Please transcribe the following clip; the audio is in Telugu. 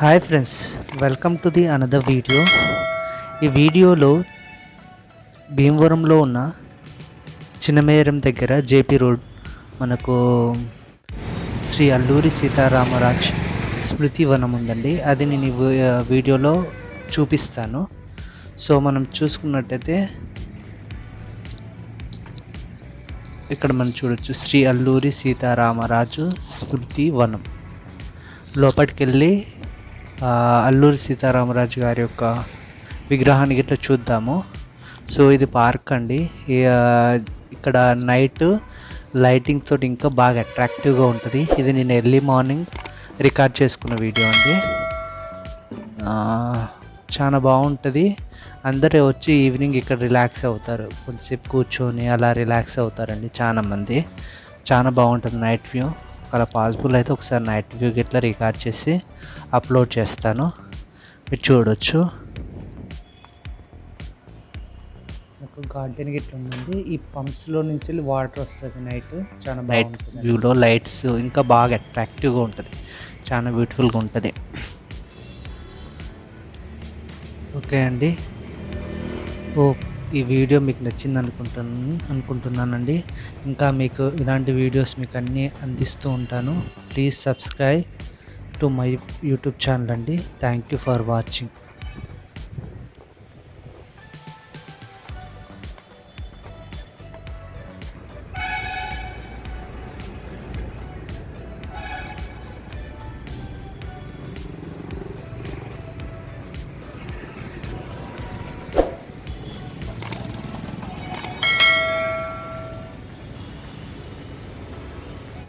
Hi friends welcome to the another video ఈ వీడియోలో భీమవరంలో ఉన్న చిన్నమేరం దగ్గర జేపీ రోడ్ మనకు శ్రీ అల్లూరి సీతారామరాజ్ స్మృతి వనం ఉందండి. అది నేను వీడియోలో చూపిస్తాను. సో మనం చూసుకున్నట్టయితే ఇక్కడ మనం చూడొచ్చు శ్రీ అల్లూరి సీతారామరాజు స్మృతి వనం. లోపలికి వెళ్ళి అల్లూరి సీతారామరాజు గారి యొక్క విగ్రహాన్ని గిట్లా చూద్దాము. సో ఇది పార్క్ అండి. ఇక్కడ నైట్ లైటింగ్ తోటి ఇంకా బాగా అట్రాక్టివ్గా ఉంటుంది. ఇది నేను ఎర్లీ మార్నింగ్ రికార్డ్ చేసుకున్న వీడియో అండి. చాలా బాగుంటుంది. అందరూ వచ్చి ఈవినింగ్ ఇక్కడ రిలాక్స్ అవుతారు. కొంచెంసేపు కూర్చొని అలా రిలాక్స్ అవుతారండి చాలా మంది. చాలా బాగుంటుంది నైట్ వ్యూ. అలా పాసిబుల్ అయితే ఒకసారి నైట్ వ్యూ గిట్లా రికార్డ్ చేసి అప్లోడ్ చేస్తాను. మీరు చూడొచ్చు. ఒక గార్డెన్ గిట్ల ఉందండి. ఈ పంప్స్లో నుంచి వెళ్ళి వాటర్ వస్తుంది నైట్ చాలా నైట్ వ్యూలో లైట్స్ ఇంకా బాగా అట్రాక్టివ్గా ఉంటుంది. చాలా బ్యూటిఫుల్గా ఉంటుంది. ఓకే అండి. ఓ ఈ వీడియో మీకు నచ్చింది అనుకుంటున్నాను అనుకుంటున్నానండి. ఇంకా మీకు ఇలాంటి వీడియోస్ మీకు అన్నీ అందిస్తూ ఉంటాను. Please subscribe to my YouTube channel అండి. Thank you for watching